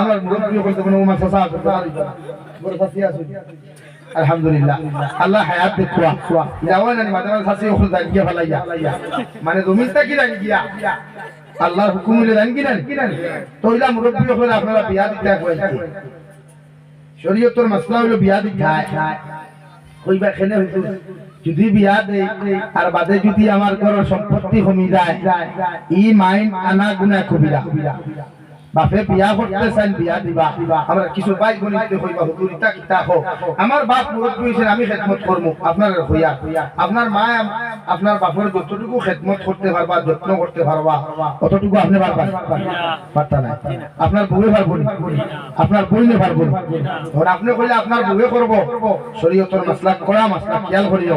আমার মুরব্বী বলতে কোনো আসা আছে, বড় ফাসি আছে। আলহামদুলিল্লাহ। আল্লাহ মানে বিয়া যদি বিয়া দেই, আর বাদে যদি আমার ঘরের সম্পত্তি কমি যায়, ই মাইন আনা গুনা কবিরা। বাপে বিয়া করতে চান বিয়া দিবা। আমরা কিছু ভাই গণিত কইবা হুজুর ইতা কিতা হো আমার বাপ মুরব্বী হইছেন আমি খেদমত করমু আপনার হইয়া আপনার মা আপনার বাপের যতটুকু খেদমত করতে পারবা যত্ন করতে পারবা অতটুকু আপনি পারবা পারতা না আপনার বউয়ে পারব? আপনার বইনে পারব নি? আপনি কইলে আপনার বউয়ে করব শরীয়তর মাসলা করা মাসলা খেয়াল করিও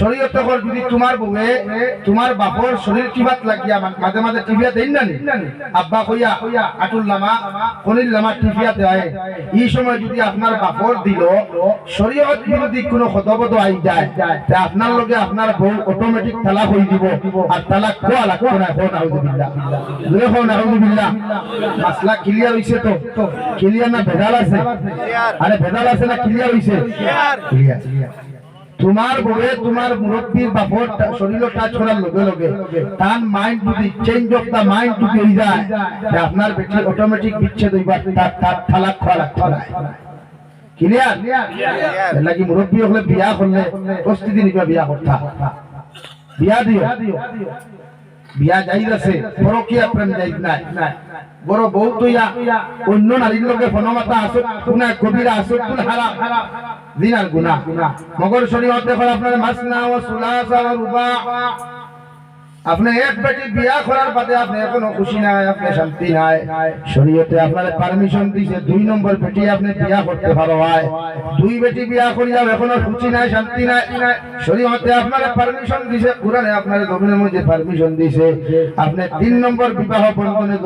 শরীয়ত কর যদি তোমার বউয়ে তোমার বাপর শরীর কিবাত লাগিয়া মাঝে মাঝে টিভিয়া দেন না? আব্বা কইয়া আটুল লামা কলিল লামা টিভিয়া দেয়। এই সময় যদি আপনার বাপর দিল শরীয়ত বিরোধী কোনো খতবত আই যায় তে আপনার লগে আপনার বউ অটোমেটিক তালাক হয়ে দিব। আর তালাক কোয়া লাগতো না হো নাউজুবিল্লাহ জোরে হো নাউজুবিল্লাহ মাসলা ক্লিয়ার হইছে তো? ক্লিয়ার না ভেজাল আছে? আরে ভেজাল আছে না ক্লিয়ার হইছে ক্লিয়ার তোমার বলে তোমার মুরব্বীর বাপর শরীর টাচ করার লগে লগে তার মাইন্ড যদি চেঞ্জ অফ দা মাইন্ড যদি হয়ে যায় যে আপনার বেটি অটোমেটিক বিচ্ছেদ হইবার তার তার থালাক খরা খরা ক্লিয়ার ক্লিয়ার এর লাগি মুরব্বী হলে বিয়া করলে প্রস্তুতি নিবা বিয়া করতা। বিয়া দিও। বিয়া যাই আছে পরকিয়া প্রেম যাই নাই। বড় বউ তুইয়া অন্য নারীর লোকে ফনমাতা আসুক, কোনা কবিরা আসুক, কোন হারা দিন আর গুনা মগর শরীয়ত দেখো আপনার মাসনা ও সুলাসা ও রুবা। আপনি এক বেটি বিয়া করার আপনি এখনও খুশি আপনি শান্তি নাই। শরীয়তে আপনার পারমিশন দুই নম্বর বেটি আপনি বিয়া করতে ভালো হয় দুই বেটি বিয়া করিয়া এখনও খুশি নাই, শান্তি নাই। শরীয়তে আপনার পারমিশন দিছে, কোরআনে আপনার জমিনের মধ্যে পারমিশন দিছে। আপনি তিন নম্বর বিবাহ বন্ধনে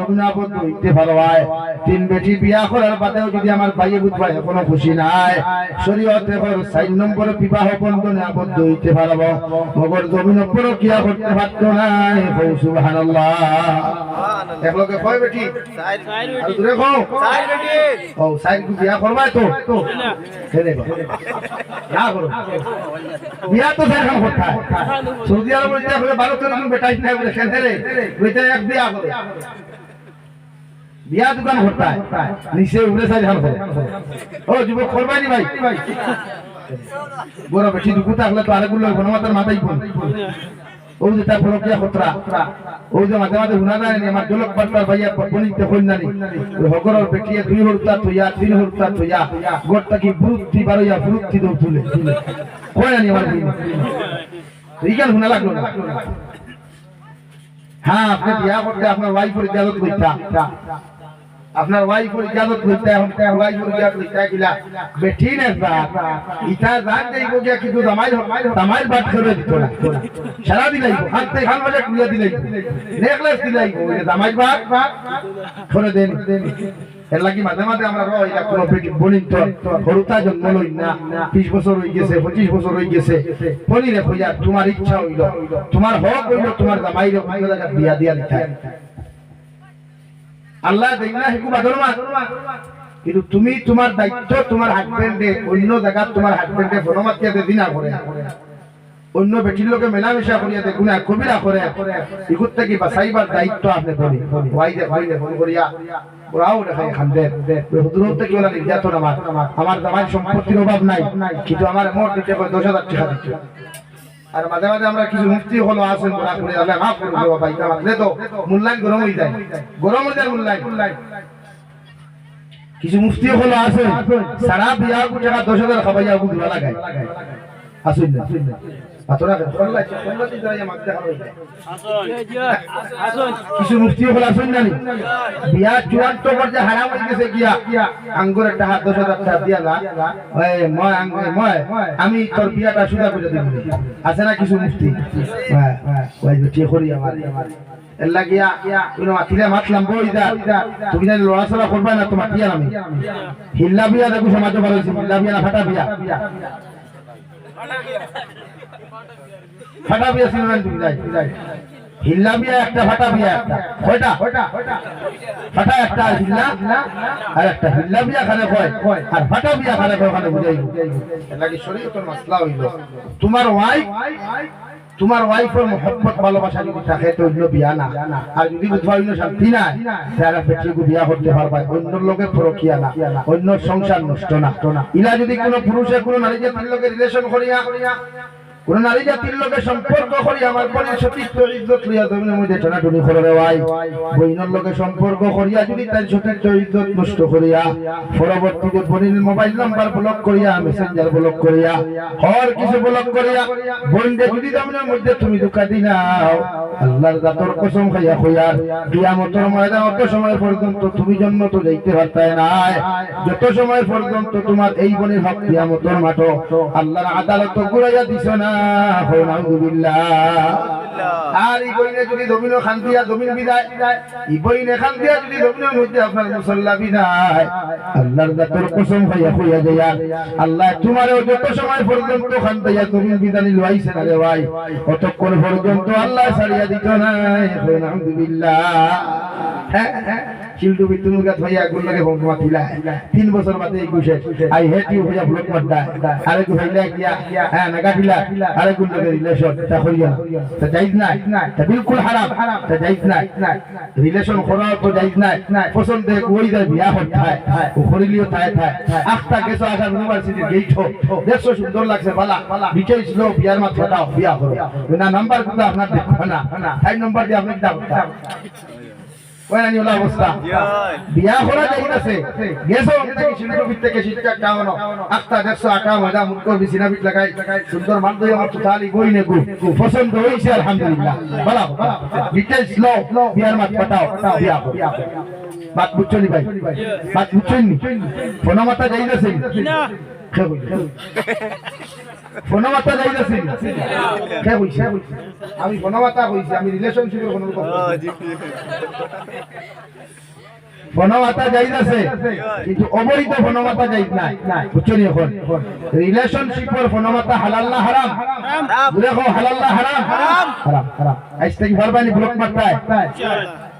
হইতে ভালো হয় তিন বেটি বিয়া করার বাদেও যদি আমার ভাইয়ে বুঝবা এখনও খুশি নাই, শরীয়তে চার নম্বর বিবাহ বন্ধনে আবদ্ধ হইতে পারব। মগর জমিন উপরও কিয়া করতে পারতো নাই কৌ সুবহানাল্লাহ। একলগে কয় বেটি? কও? সাইড বিয়া তো? না। করো। বিয়া তো সেরকম করতে সৌদি কোন বেটাই নাই বলে খেলে রে এক বিয়া করে। বিয়া দোকান করতে নিচে উড়ে সাইড হাল করে। ও যুবক করবাই নি। ভাই বড় বেশি দুঃখ থাকলে তো আরেকগুলো গণমাতার মাথায় পড়ে ও যে তার প্রক্রিয়া খতরা ও যে মাঝে মাঝে হুনা না, আমার জলক পাট্টার ভাইয়া বনিতে কইনা নি। ওই হগরর বেটিয়ে দুই হরতা তুইয়া তিন হরতা তুইয়া গোটটা কি বুরুত্তি বারইয়া বুরুত্তি দৌ তুলে। কইনা নি আমার বইন এইখান হুনা লাগল না? হ্যাঁ আপনি বিয়া করতে আপনার ওয়াইফের ইজাজত কইতা। আপনার ওয়াইফের ইজাজত কইতা এখন ওয়াইফের ইজাজত কইতা গিলা বেঠি নে বাপ ইটা জান যাইব গিয়া কিন্তু দামাইল বাট করে দিত না। সারা হাতে খান বাজে কুইয়া দিলাই নেকলেস দিলাই দামাইল বাট করে দেন। এর লাগি মাঝে মাঝে আমরা রো এটা কোনো বলিন তো, হরুতা জন্ম লই না বিশ বছর গেছে, পঁচিশ বছর হয়ে গেছে বলি রে তোমার ইচ্ছা হইল, তোমার হক হইল তোমার জামাই রে বিয়া দিয়া আল্লাহ কিন্তু তুমি তোমার দায়িত্ব, তোমার অন্য তোমার দিনা করে অন্য বেটির লোকে মেলামেশা করিয়া দেখুন না কবিরা করে থেকে দায়িত্ব আপনি বলি করিয়া নির্যাতন আমার আমার সম্পত্তির অভাব নাই। কিন্তু আমার মোট দশ হাজার টাকা দিতে আর মাঝে মাঝে আমরা কিছু মুফতি হলো আছেন ওরা করে আল্লাহ মাফ করে দেবো ভাই দে তো মূল্যায়ন গরম হয়ে যায়। গরম হয়ে যায় মূল্যায়ন। কিছু মুফতি হলো আছেন সারা বিয়া টাকা, দশ হাজার খাবাইয়া দিবা লাগায়। আসুন না। কিছু হলো আসুন না বিয়া চূড়ান্ত পর্যায়ে হারাম হয়ে গেছে গিয়া। আঙ্গুরের টাকা দশ হাজার টাকা দিয়া মই আমি তোর বিয়াটা সুদা করে দিব। আছে না কিছু মুফতি হ্যাঁ ওই যে ঠিক করি আমার? এর লাগিয়া কোনো মাতিলে মাতলাম বই দা। তুমি জানি লড়াচড়া করবা না তো মাতিয়া আমি। হিল্লা বিয়া দেখো সমাজে ভালো হিল্লা বিয়া না ফাটা বিয়া। ফাটা বিয়া শুনবেন তুমি যাই যাই। হিল্লা বিয়া একটা ফাটা বিয়া একটা। কয়টা? ফাটা একটা আর হিল্লা আর একটা হিল্লা বিয়া খানে কয় আর ফাটা বিয়া খানে কয় বুঝাই। বুঝাইব শরীর তোর মাসলা হইল। তোমার ওয়াইফ তোমার ওয়াইফের মহব্বত, ভালোবাসা যদি থাকে তো অন্য বিয়া না। আর যদি বুঝবা অন্য শান্তি নাই তারা বেটিকে বিয়া করতে পারবা, অন্য লোকের পরকিয়া না, অন্য সংসার নষ্ট না। ইলা যদি কোনো পুরুষে, কোনো নারী জাতির লোকের রিলেশন করিয়া কোন নারী জাতির লোকের সম্পর্ক করি, আমার পরে সতীর্থ ইজ্জত লইয়া জমিনের মধ্যে টানাটুনি করে দেওয়াই। বইনের লোকের সম্পর্ক করিয়া যদি তার সতীর্থ ইজ্জত নষ্ট করিয়া পরবর্তীতে বোনের মোবাইল নাম্বার ব্লক করিয়া মেসেঞ্জার ব্লক করিয়া, হর কিছু ব্লক করিয়া বোনকে যদি জমিনের মধ্যে তুমি ধোকা দিনাও আল্লাহর জাতর কসম খাইয়া হইয়ার কিয়ামতের ময়দান অত সময় পর্যন্ত তুমি জন্য তো যাইতে পারতাই নাই। যত সময় পর্যন্ত তোমার এই বোনের হক কিয়ামতের মাঠো আল্লাহর আদালত ঘুরাইয়া দিছ না আর এই বইনে যদি জমিন খান জমিন বিদায় এই বইনে যদি জমিনের মধ্যে আপনার মুসল্লা বিদায় আল্লাহর জাতর কসম খাইয়া হইয়া যাইয়া আল্লাহ তোমারও যত সময় পর্যন্ত খান দিয়া জমিন বিদানি লইছে না রে ভাই। অতক্ষণ পর্যন্ত আল্লাহ ছাড়িয়া দিত না হো নাউযুবিল্লাহ হ্যাঁ হ্যাঁ। শিল্ডু বিতুল গাছ ভাইয়া গুল্লাকে বন্ধু মাতিলা তিন বছর বাদে একুশে আই হেট ইউ ভাইয়া ব্লক মারদা আরে গু ভাইলা গিয়া হ্যাঁ নাগাটিলা আরে গুল্লাকে রিলেশন তা করিয়া তা যাইজ নাই। তা বিলকুল হারাম তা যাইজ নাই। রিলেশন করা তো যাইজ নাই। পছন্দ ওই যায় বিয়া হঠায় ও করিলিও থায় থায় আখতা গেছো আসার ইউনিভার্সিটি গেইট দেখছ সুন্দর লাগছে বালা বিচয় ছিল বিয়ার মাথা দাও বিয়া করো না নাম্বার কিন্তু আপনার দেখো না। তাই নাম্বার দিয়ে আপনি দাও অবস্থা বিয়া করা যাইতাছে গেছো থেকে শিল্প থেকে শিক্ষা কাওনো আক্তা দেখছ আকা মজা মুখ বিছিনা বিট লাগাই সুন্দর মান দই আমার তালি গই নে গু পছন্দ হইছে আলহামদুলিল্লাহ বলা ডিটেইলস লো বিয়ার মাত পাঠাও বিয়া বাত বুঝছ নি ভাই বাত বুঝছ নি ফোন যাইতাছে না ফোনমাতা যাইতাছি। কে কইছে? আমি ফোনমাতা কইছি আমি রিলেশনশিপের কোনো বনমাতা যাইতাছে কিন্তু অবৈধ বনমাতা যাইত নাই। বুঝছ নি এখন? রিলেশনশিপের বনমাতা হালাল না হারাম? দেখো হালাল না হারাম? হারাম। হারাম আজ থেকে ভারবানি ব্লক মারতায়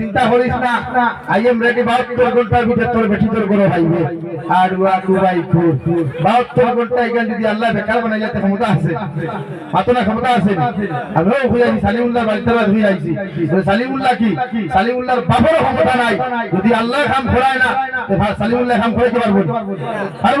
চিন্তা করিস না। আই এম রেডি বাহাত্তর ঘণ্টার ভিতরে তোর বেটি তোর করো ভাইবে আর ওয়া কুবাই কুর বাহাত্তর ঘণ্টা এখানে যদি আল্লাহ বেকার বানাই যাতে ক্ষমতা আছে? পাতো না ক্ষমতা আছে? আমিও আছি সালিমুল্লাহ বাড়িতে হয়ে আইছি। সালিমুল্লাহ কি? সালিমুল্লাহর বাপেরও ক্ষমতা নাই। যদি আল্লাহ কাম করায় না সালিমুল্লাহ কাম করাইতে পারব পারব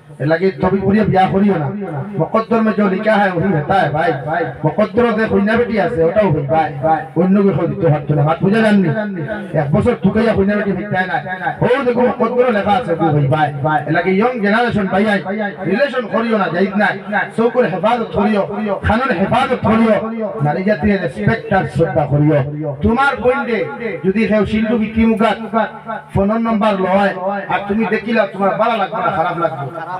लगे तभी पूरी ब्याह हो रही हो ना मुकद्दर में जो लिखा है वही होता है भाई मुकद्दर से हुइना बेटी আছে ওটাও হই ভাই অন্য কিছু দিতে পারতো না হাত বুঝা জাননি এক বছর ঠুকাইয়া হুইনা বেটি ভিক্ষায় না ও দেখো মুকদ্দর লেখা আছে তুই ভাই ভাই লাগে ইয়ং জেনারেশন ভাই রিলেশন করিও না যাইত না চৌকুর হেফাজত করিও খানের হেফাজত করিও নারী জাতির রেসপেক্ট আর শ্রদ্ধা করিও তোমার বইন্ডে যদি কেউ সিন্ধু বিক্রি মুখাত ফোন নম্বর লয় আর তুমি দেখিলা তোমার ভালো লাগবে না খারাপ লাগবে জবাব দেও দেও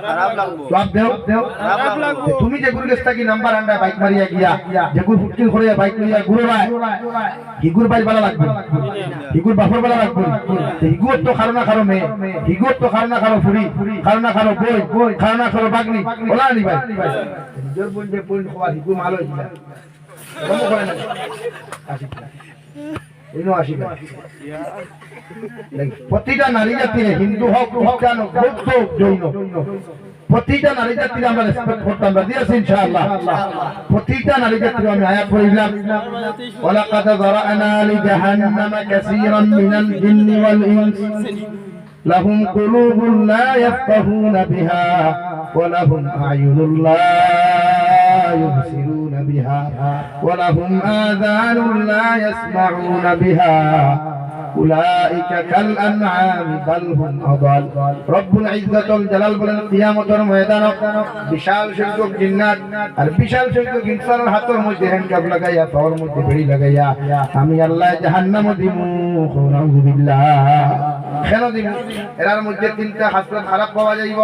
তুমি যে গুরু গেস্তা কি নাম্বার আন্ডা বাইক মারিয়া গিয়া যে গুরু ফুটকিল করে বাইক লইয়া গুরু ভাই হিগুর ভাই ভালো লাগবে। হিগুর বাপর ভালো লাগবে। হিগুর তো খারো না খারো মেয়ে হিগুর তো খারো না খারো ফুরি খারো না খারো বই খারো না খারো বাগনি ওলা নি ভাই। নিজের বোন যে বোন খোয়া হিগুর করে না আসিস উনআশি প্রতিটা নারী জাতির হিন্দু হোক, খ্রিস্টান হোক, বৌদ্ধ হোক, জৈন প্রতিটা নারী জাতির আমরা রেসপেক্ট করতাম রাজি আছি ইনশাআল্লাহ। প্রতিটা নারী জাতির আমি আয়াত পড়িলাম ওয়ালাকাদ যারানা লি জাহান্নামা কাসীরান মিনাল জিন্নি ওয়াল ইনস। লাহুম কুলুবুন লা ইয়াফকাহুনা বিহা ওয়া লাহুম আয়ুনুন লা ইউবসিরুন। بها ولهم آذان لا يسمعون بها أولئك كالأنعام بل هم أضل رب العزة الجلال বলেন কিয়ামতের ময়দান বিশাল সংখ্যক জিন্নাত আর বিশাল সংখ্যক ইনসানের হাতের মধ্যে হ্যান্ডকাপ লাগাইয়া পাওয়ার মধ্যে বেড়ি লাগাইয়া আমি আল্লাহ জাহান্নাম দিমু নাউযুবিল্লাহ কেন দিব এরার মধ্যে তিনটা হাসপাতাল খারাপ পাওয়া যাইব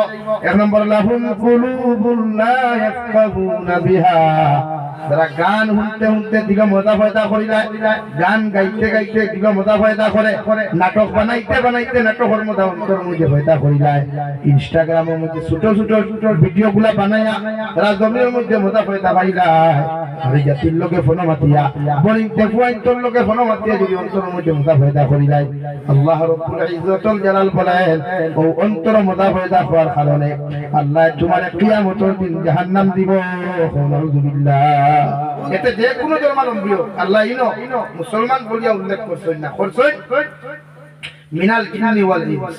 এক নম্বর লাহুম কুলুবুল লা ইয়াফকাহুনা বিহা যারা গান শুনতে শুনতে দিল মজা ফয়দা করিলা গান গাইতে গাইতে দিল মজা ফয়দা করে নাটক বানাইতে বানাইতে নাটকের মধ্যে অন্তর মধ্যে ফয়দা করিলা ইনস্টাগ্রামের মধ্যে ছোট ছোট ছোট ভিডিও গুলা বানাইয়া তারা জমির মধ্যে মজা ফয়দা পাইলা আর জাতির লোকে ফোন মাতিয়া বলিং তেফুয়াইন তোর লোকে ফোন মাতিয়া যদি অন্তরের মধ্যে মজা ফয়দা করিলাই আল্লাহ রব্বুল ইজ্জতুল জালাল বলেন ও অন্তর মজা ফয়দা হওয়ার কারণে আল্লাহ তোমার কিয়ামতের দিন জাহান্নাম দিব। নাউযুবিল্লাহ এতে যে কোনো ধর্মাবলম্বী হোক আল্লাহ ইনো মুসলমান বলিয়া উল্লেখ করছেন না। করছেন মিনাল কিনানি ওয়াল ইনস।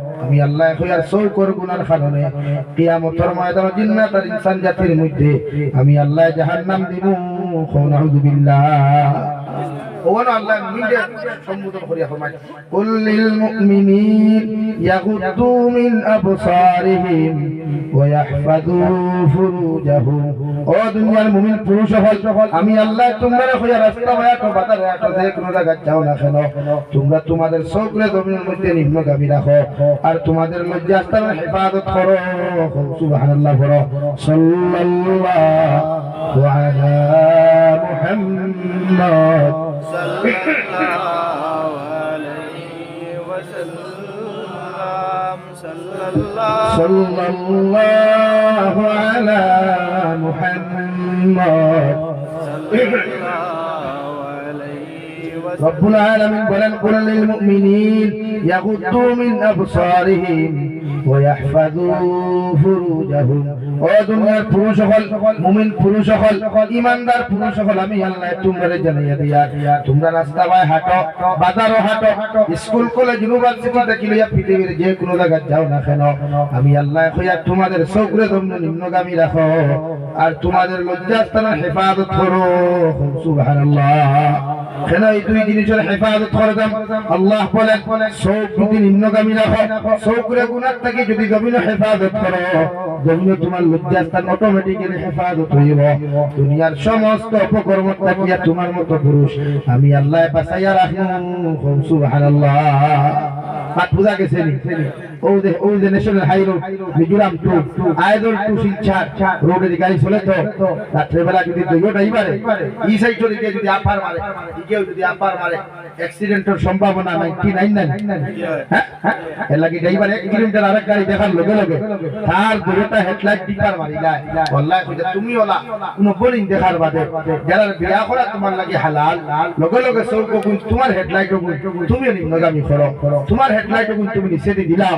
আমি আল্লাহ ভয়ার সই করব গুনার কারণে। কিয়ামতের ময়দান জিন্নাত আর ইনসান জাতির মধ্যে আমি আল্লাহ জাহান্নাম দিব। নাউযুবিল্লাহ ওয়ান আল্লাহ মিডিয়া সম্বোধন করিয়া ফরমায়, কুল লিল মুমিনিন ইয়াগুদ্দু মিন আবসারিহিম ওয়া ইয়াহফাযু ফুরুজাহুম। ও দুনিয়ার মুমিন পুরুষ হল আমি আল্লাহ তোমরা হইয়া রাস্তা বায়া তো বাজারে আটো যে কোন জায়গা যাও না কেন? তোমরা তোমাদের চোখরে জমিনের মধ্যে নিম্নগামী রাখো আর তোমাদের মধ্যে আস্তার হেফাজত করো। সুবহানাল্লাহ করো সাল্লাল্লাহু আলা محمد. صلى الله عليه وسلم صلى الله على محمد. رب العالمين بلن قل للمؤمنين يغضوا من أبصارهم ويحفظوا فروجهم. আল্লাহ তোমাদের তোমরা নিম্নগামী রাখো, আর তোমাদের লজ্জাস্থানের হেফাজত কেন এই দুই জিনিসের হেফাজত আল্লাহ বলেন যদি নিম্নগামী রাখো গুণার থেকে যদি জমিন হেফাজত করো, জমিন তোমার লজ্জাস্থান অটোমেটিক্যালি হেফাজত হইব। দুনিয়ার সমস্ত অপকর্ম থাকিয়া তোমার মতো পুরুষ। আমি আল্লাহ বাঁচাইয়া রাখলাম সুবহানাল্লাহ। হাত বুঝা গেছে নি? ও যে ও যে national high road Mizoram to Aizawl to Silchar রোডের গাড়ি চলে তো রাত্রেবেলা যদি দুইও ড্রাইভারে ই সাইড দিকে যদি আপার মারে দিকেও যদি আপার মারে অ্যাক্সিডেন্টের সম্ভাবনা 99 এর লাগি ড্রাইভার এক কিলোমিটার আরেক গাড়ি দেখার লগে লগে, তার দুটো হেডলাইট দিবার মারি যায়। wallahi কইতা তুমি ওলা, কোন বোলিং দেখার বাদে, যারা বিয়া করা তোমার হেডলাইট তুমি দিয়ে দিলাও।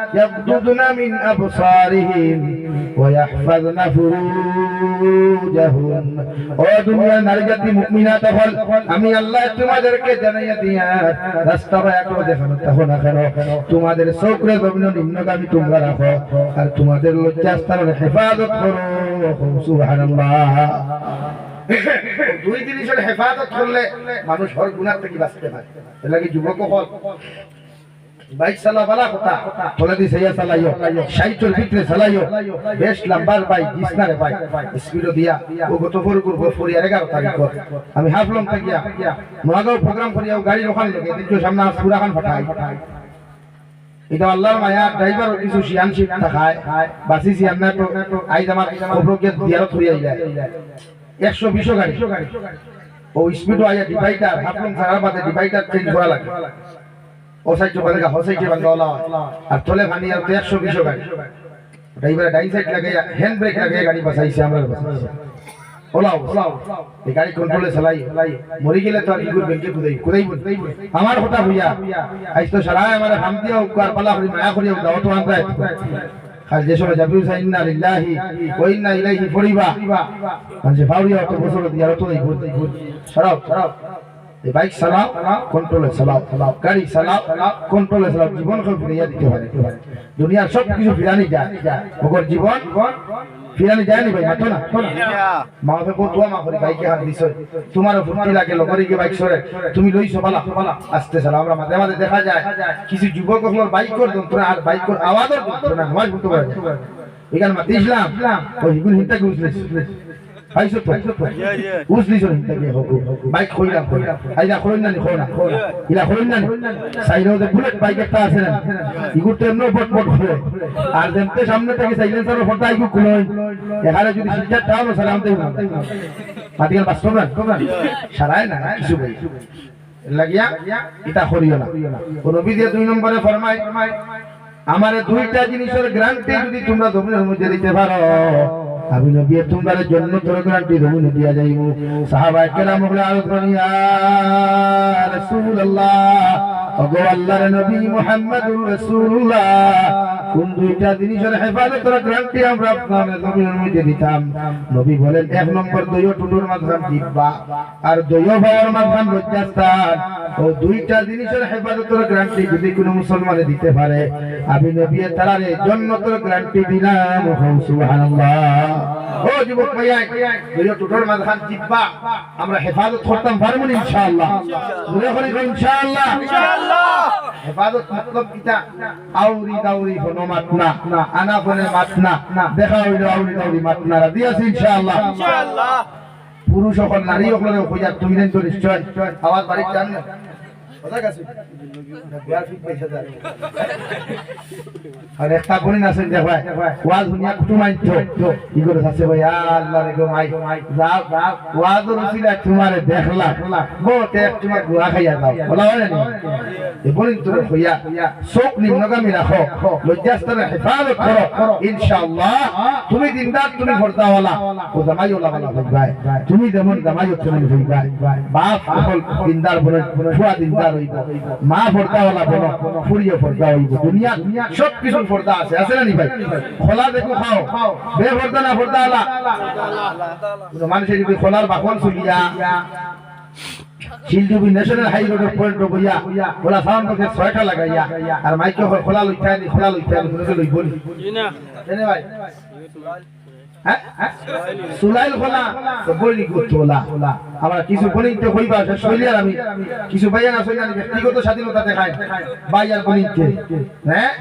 ইয়াগদুদনা মিন আবসারিহিম ওয়া ইয়াহফাযনা ও দুনিয়ার নারী জাতি মুমিনাত হল, আমি আল্লাহ তোমাদেরকে জানাইয়া দিয়া রাস্তা বা একলো দেখানো। তখন কেন? তোমাদের চোখরে জমিন নিম্নগামী তোমরা রাখো আর তোমাদের লজ্জাস্থানের হেফাজত করো। সুবহানাল্লাহ। দুই জিনিসের হেফাজত করলে মানুষ হর গুণার থেকে বাঁচতে পারে। এর লাগে যুবক হল। বাইক চালা বালা কথা। বলে দি সেইয়া চালাইও, সাইকেল ভিতরে চালাইও। বেশ লম্বার বাইক জিসনারে বাইক স্পিড দিয়া, ও গত ফর করব 11 তারিখ আমি হাফলং থাকিয়া প্রোগ্রাম করিয়া গাড়ি ওখান লগে সামনে ও স্পিড আয়া ডিভাইডার হাফলং ছাড়ার বাদে ডিভাইডার চেঞ্জ করা লাগে। ও সাইড চোখা দেখা হসাই কে বাঙ্গা ওলা আর তোলে ভানি আমরা ওলাও ওলাও আমার কথা হইয়া আইস তো সারা আমার হামদিয়া উকার পালা করি, মায়া করিয়া দাও তো আনতে আর যে সময় যাবি না লিল্লাহি ওয়া ইন্না ইলাইহি ফরিবা। মানে ফাউরিয়া তো বছর দিয়া তো এই ঘুরতে সরাও সরাও। বাইক চালাও কন্ট্রোলে চালাও চালাও গাড়ি চালাও কন্ট্রোলে চালাও জীবন ফিরিয়ে দিতে পারে। দুনিয়ার সব কিছু ফিরানি যায়। ওগর জীবন ফিরানি যায় নি ভাই? মাতো না? মা বাপে তোয়া মা করি বাইকে হাত দিছ তোমার ফুর্তি লাগে লগরি গিয়ে বাইক সরে। তুমি লইছো বালা আস্তে চালাও আমরা মাঝে মাঝে দেখা যায় কিছু যুবক হলো বাইক কর তোরা আর বাইক কর আওয়াজও তোরা নামাজ পড়তে পারে এখানে ওই হিগুন হিন্তা কি হোক বাইক কইলাম কইলাম আইলা কইন না খোনা ইলা কইন না সাইডে ওদের বুলেট বাইক একটা আছে না ইগুর তো এমন পট পট করে আর যেমতে সামনে থেকে সাইলেন্সার ফটো আইগু কুলই এখানে যদি শিক্ষা দাও না সালাম দেই না মাটিকাল বাস্তব না সারায় না কিছু বই লাগিয়া ইটা করিও না কোন বিধি দুই নম্বরে ফরমায় আমার দুইটা জিনিসের গ্যারান্টি যদি তোমরা মধ্যে দিতে পারো আমি নবী, তোমার জন্য তোর গ্যারান্টি দমিনে দিয়া যাইব। সাহাবা কেরাম বলে আলোচনা রাসূলুল্লাহ ওগো আল্লাহর নবী মুহাম্মদুর রাসূলুল্লাহ, কোন দুইটা জিনিসের গ্যারান্টি আমরা আপনাদের মধ্যে দিতাম। নবী বলেন, এক নম্বর দইও টুটুর মাধ্যম দিব্বা আর দইও ভাইয়ের মাধ্যম লজ্জাস্থান। ও দুইটা জিনিসের হেফাজতের গ্যারান্টি যদি কোনো মুসলমানে দিতে পারে। আমি নবী তারারে জন্নতের গ্যারান্টি দিলাম। সুবহানাল্লাহ। ও যুবক ভাইয়া টুটুর মাধ্যম দিব্বা আমরা হেফাজত করতাম পারব না ইনশাআল্লাহ। মনে করি ইনশাআল্লাহ। হেফাজত মতলব কিটা? আউরি দাউরি হনো মাতনা। আনা ফোনে মাতনা। দেখা হইল আউরি দাউরি মাতনা। রাদি আছে ইনশাআল্লাহ? পুরুষ সকল নারী সকলে খোঁজা তুমি নিশ্চয়। আওয়াজ বাড়ি জান না আর একটা কোনি না শুন দেখ ভাই? হয় ইনশাআল্লাহ, তুমি দিনদার, তুমি ভর্তাওয়ালা ও জামাইওয়ালা বালা ভাই। তুমি যেমন জামাইও তেমন ভাই। বাপ দিনদার বলে দিনদার হইব মা ভর্তাওয়ালা বলো ফুরিও ভর্তা হইব। দুনিয়া সব কিছু ভর্তা আছে আছে না নি ভাই? খোলা দেখো খাও। বে ভর্তা না ভর্তা মানুষের যদি খোলার বাকন চলিয়া শিলডুবি ন্যাশনাল হাই রোডের পয়েন্ট বইয়া ওলা সাউন্ড বক্সে ছয়টা লাগাইয়া আর খোলা লইতে খোলা লইতে ভাই? সুলাইল হইবা শৈলিয়ার আমি। হ্যাঁ?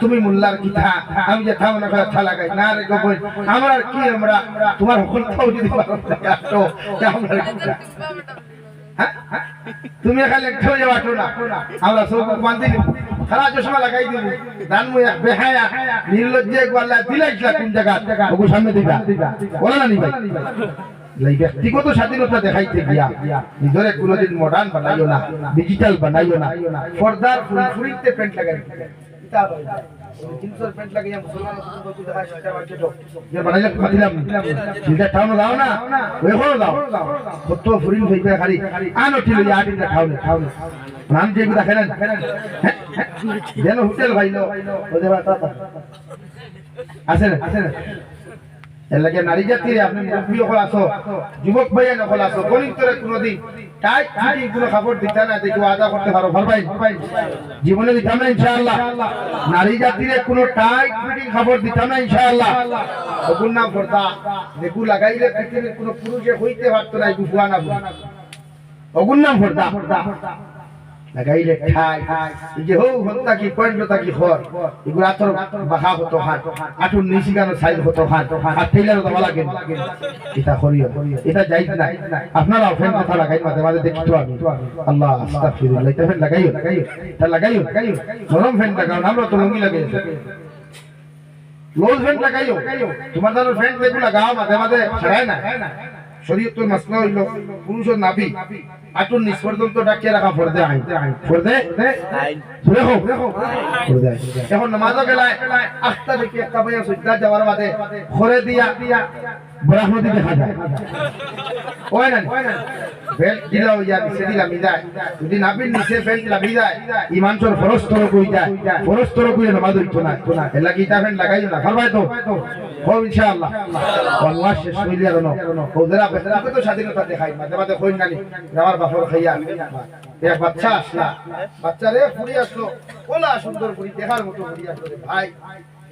তুমি মুল্লার কিথা আমি যে থাম না থা লাগাই না রে গোপন আমার কি আমরা? তোমার হ্যাঁ? হ্যাঁ? তুমি খালি না। আমরা সব বান্ধি খারা চশমা লাগাই দিব। দান মুই বেহায়া নির্লজ্জে গোয়াল্লা দিলাইছলা কোন জায়গা ওগো সামনে দিবা। বলে না নি ভাই? এই ব্যক্তিগত স্বাধীনতা দেখাইতে গিয়া নিজরে কোনোদিন মডার্ন বানাইও না ডিজিটাল বানাইও না। পর্দার ফুলফুরিতে প্যান্ট লাগাই ভাই জিন্সের প্যান্ট লাগাইয়া মুসলমান কত দেখা সেটা বাকি তো যে বানাইলে পাতিলাম সিধা টাউন দাও না ওই হলো দাও। কত ফুরিন হইবে খালি। আনো ঠিক খাওনে। নাম যে গুলা খেলেন যেন হোটেল ভাইলো ওদের বাতা আছে না আছে না এর লাগে নারী জাতির আপনি আছো, যুবক ভাইয়া সকল আছো গণিত করে কোনোদিন টাইট ভাই জীবনে দিতাম না, ইনশাআল্লাহ। নারী জাতির কোনো টাইট ফিটিং কাপড় দিতাম না নাম পর্দা দেখু লাগাইলে পৃথিবীর কোনো পুরুষে হইতে পারতো না এগু ফুয়া না ওগুর নাম পর্দা লাগাইলে ঠাই। লাগে আপনারা কথা লাগাই মাঝে মাঝে লাগাইও, এটা লাগাইও। গরম ফ্যান লাগাও আমরা তো লুঙ্গি লাগাইছে লোজ ফ্যান তোমার দাদা ফ্যান দেখো লাগাও, মাঝে মাঝে না। শরীয়তের মাসলা হইল পুরুষের নাভি। আটুর নিচ পর্যন্ত ডাকিয়ে রাখা ফর্দে আইন। ফর্দে দেখো এখন নামাজও গেলায় আখতা দেখি একটা ভাইয়া সুজদা যাওয়ার বাদে ঘরে দিয়া দিয়া ব্রাহ্মণী দেখা যায়। ওই না বেল্ট দিলাও ইয়া নিচে দিলাম যায়। যদি বাচ্চা আসলা। বাচ্চা রে আসলো। ওলা সুন্দর ফুরি দেখার মতো ফুরি আসলো ভাই।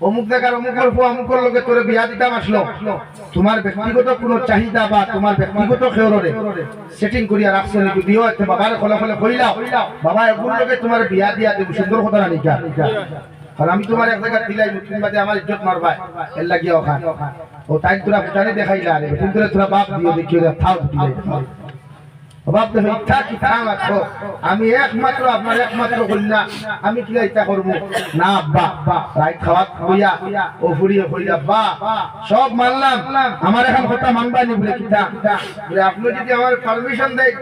অমুক জায়গার অমুকের উপর অমুকের লোকে তোরে বিয়া দিতাম আসলো। তোমার ব্যক্তিগত কোন চাহিদা বা তোমার ব্যক্তিগত খেয়রে সেটিং করিয়া রাখছো নাকি? দিও একটা বাবার খলে খলে কইলাও বাবা এগুন লোকে তোমার বিয়া দিয়া দেব, সুন্দর কথা না নিকা? আর আমি তোমার এক জায়গা দিলাই, তুমি বাদে আমার ইজ্জত মারবা। এর লাগিয়া ওখান। ও তাই তোরা ফুটানি দেখাইলা রে তুমি তোরা তোরা বাপ দিও, দেখিও থাও দিলাই আমি একমাত্র, আপনার একমাত্র কন্যা। আমি কি ইচ্ছা করব? না, আব্বা রাইত খাওয়া কইয়া, ও ফুরিয়ে কইয়া বা সব মানলাম। এখন কথা মানবা নি কিতা? বলে যদি আমার পারমিশন দেয়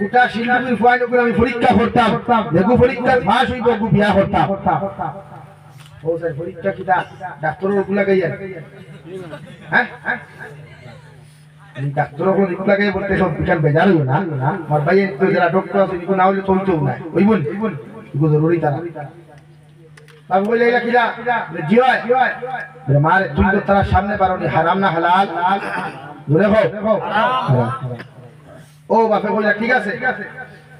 গোটা শিল্পীর ফুয়াই করে আমি পরীক্ষা করতাম। দেখু পরীক্ষা ফাঁস হইব বিয়া করতাম। পরীক্ষা কিতা? ডাক্তারের ওগুলা গাইয়া হ্যাঁ? ডাক্তার কোনো দিক লাগে তারা। বলে সামনে পারো হারাম না, হালাল? ও বাপে কইলা ঠিক আছে।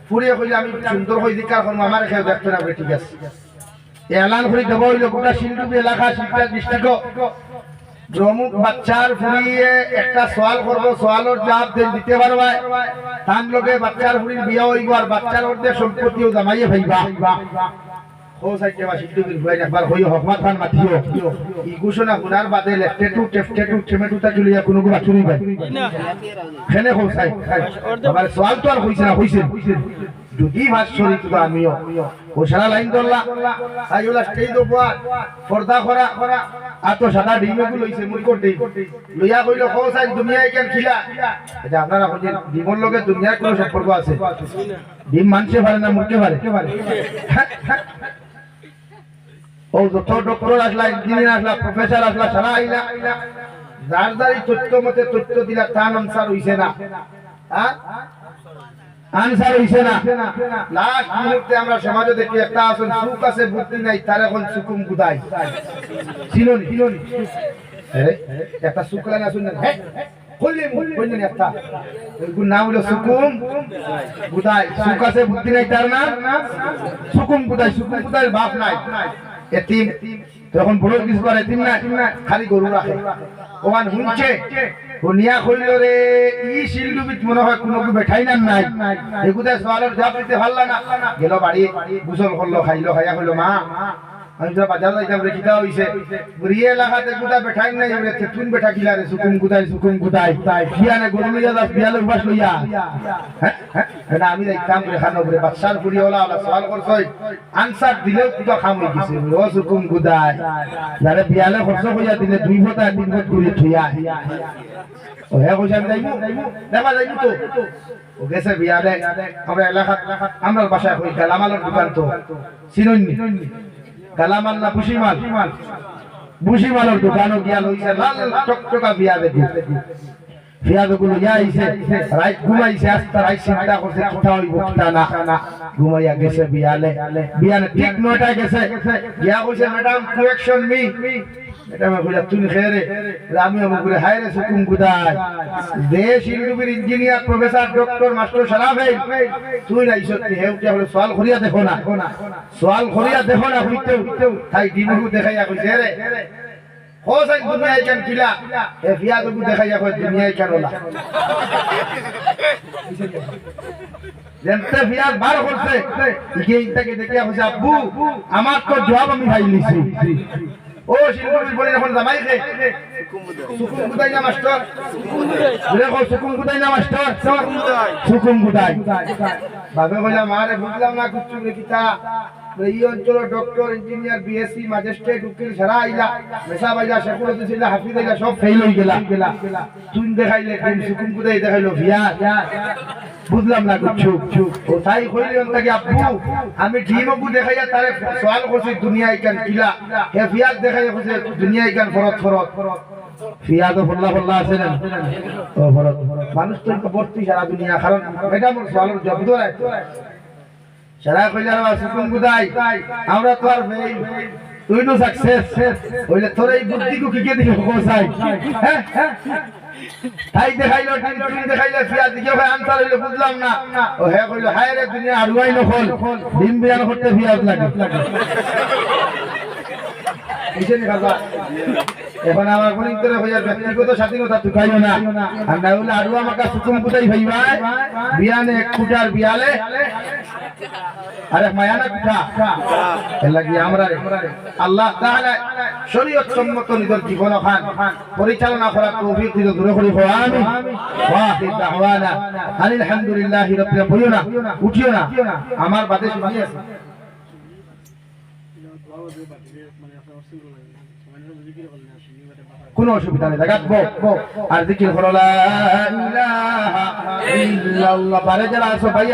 ফুরিয়ে কইলা, আমি সুন্দর হই দিকার করব। আমার খেয়ে দেখতে ঠিক আছে। এলান করে, দেবো গোটা শিল্পী এলাকা শিল্পা ডিস্ট্রিক্ট। প্রমুখ বাচ্চার ফুরিয়ে একটা সোয়াল করব সোয়ালের জবাব দিতে পারবা? তার লোকে বাচ্চার ফুরির বিয়া হইব আর বাচ্চার অর্ধেক সম্পত্তিও জামাইয়ে ভাইবা ও সাইকে বা সিদ্ধু বিল ভুয়াই একবার হই হকমাত খান মাতিও। ই ঘোষণা গুনার বাদে লেফটেটু টেফটেটু টেমেটুটা চলিয়া কোনো গুলা চুরি ভাই খেনে হো সাই আবার সোয়াল তো আর হইছে না হইছে। যদি ভাস শরী তো আমিও। ও সারা লাইন ধরলা। আইওলা স্টেজ উপর পর্দা করা করা আতো সাদা ডিমে গুলো মুরকো ডিম লইয়া কইলো কো সাই কেন খিলা? এটা আপনারা কইছেন লগে দুনিয়ার কোনো সম্পর্ক আছে? ডিম মানছে পারে না মুরকে পারে ও যত ডক্টর আসলা ইঞ্জিনিয়ার আসলা প্রফেসর আসলা সারা আইলা যার যারই তথ্য মতে তথ্য দিলা তার আনসার হইছে না। হ্যাঁ আনসার হইছে না। লাস্ট মুহূর্তে আমরা সমাজে দেখি একটা আসন সুখ আছে, বুদ্ধি নাই, তার এখন সুকুম গুদাই আরে একটা সুখ আসুন না? হ্যাঁ কইলে কইলে একটা। নাম হলো তার নাই। তখন খালি গরু রাখে। ওখান হুনছে। হুনিয়া কইল রে, ই শিলগুবিত মনে হয় কোনো বেঠাই না নাই। এগুতে সওয়ালের জবাব দিতে পারলা না। গেল বাড়ি, গুসল করল, খাইলো, খাইয়া কইলো, মা আমি তো বাজার যাইতাম রে কিটা হইছে? বুড়িয়ে এলাকাতে গুদা বেঠাই নাই? রে তেতুন বেঠা কিলা রে সুকুম গুদাই সুকুম গুদাই বিয়ানে গরু লইয়া যাস বিয়ালে লইয়া। হ্যাঁ হ্যাঁ? আমি যাইতাম রে, খানো রে বাচ্চার বুড়ি ওলা ওলা সওয়াল করছই আনসার দিলে কুদা খাম হই গেছে। সুকুম গুদাই যারে বিয়ালে খরচ কইয়া দিলে দুই ফটা, তিন ফট করে ও কইছে, আমি যাইবো? দেখা যাইবো তো। ও গেছে বিয়ালে। আমরা এলাকা আমরা বাসায় কই গালামালের দোকান তো। গালামাল না ভুসিমাল বুসিমালের দোকানও গিয়া লইছে লাল চকচকা বিয়া দেখি বিয়াদগুলো রাত ঘুমাইছে, আস্তা রাত চিন্তা করছে কোথা হইব কোথা না আমি সুকুম গুদাই দেশ ইউনিভার্সিটির ইঞ্জিনিয়ার, প্রফেসর, ডক্টর, মাস্টার ভাই তুই না ইসতে হেউ কে হলো সওয়াল দেখো না। সওয়াল করিয়া দেখো না দেখাইয়া কইছে রে। হোসেন দুনিয়ায় কেন কিলা। এ ফিয়া তো যেমতে বার করছে ইকে দেখিয়া কইছে আব্বু আমার তো জবাব আমি ভাই ও শিল্পী বলে যখন জামাই সুকুম গুদাই না মাস্টার। দেখো সুকুম গুদাই না মাস্টার? সুকুম গুদাই। বাবে কইলা মারে বুঝলাম না কিছু কিতা? এই অঞ্চলের ডক্টর ইঞ্জিনিয়ার বিএসসি ম্যাজিস্ট্রেট উকিল সারা আইলা মেসা বাইলা হাফিজ আইলা সব ফেল হই তুই দেখাইলে সুকুম গুদাই দেখাইলো ভিয়া বুঝলাম না কিছু ও তাই কইলি আব্বু, আমি টিমকু দেখাইয়া তারে সওয়াল করছি দুনিয়া ইকান কিলা। হে ফিয়াদ দেখাইয়া কইছে দুনিয়া ইকান ফরত ফরত ফিয়াদ ফল্লা ফল্লা আছে না? মানুষ তো ভর্তি সারা দুনিয়া। কারণ এটা সওয়ালের জবাব ধরে সারা কইলা সুকুম গুদাই আমরা তো আর ভাই তুই তো সাকসেস হইলে তোর এই বুদ্ধি কো কি কে দিকে কোসাই হ্যাঁ? হ্যাঁ তাই দেখাইলো টিন দেখাইলো ফিয়া দিকে ভাই আনসার হইল বুঝলাম না। ও হ্যাঁ কইলো, হায় রে দুনিয়া আরুয়াই নখল ডিম বিয়ান করতে ফিয়াজ লাগে। বুঝেনি খাজা। এখন আমার কোন ইন্তরে হইয়া ব্যক্তিগত স্বাধীনতা তুকাইও না। আর না হইলে আরু আমাকে সুকুম কুতাই ভাইবা বিয়ানে এক কুটার বিয়ালে। আরে মায়ানা কুঠা? এর লাগি আমরা আল্লাহ তাআলা শরীয়ত সম্মত নিজের জীবন খান। পরিচালনা দিতে দূরে করি। ওয়াহিদ দাওয়ানা। আলহামদুলিল্লাহি রাব্বিল বলিও না, উঠিও না। আমার বাদে শুনি আছে কোনো অসুবিধা নেই দেখাবো আর জিকির করো লা ইলাহা ইল্লাল্লাহ পারে যারা আছো ভাই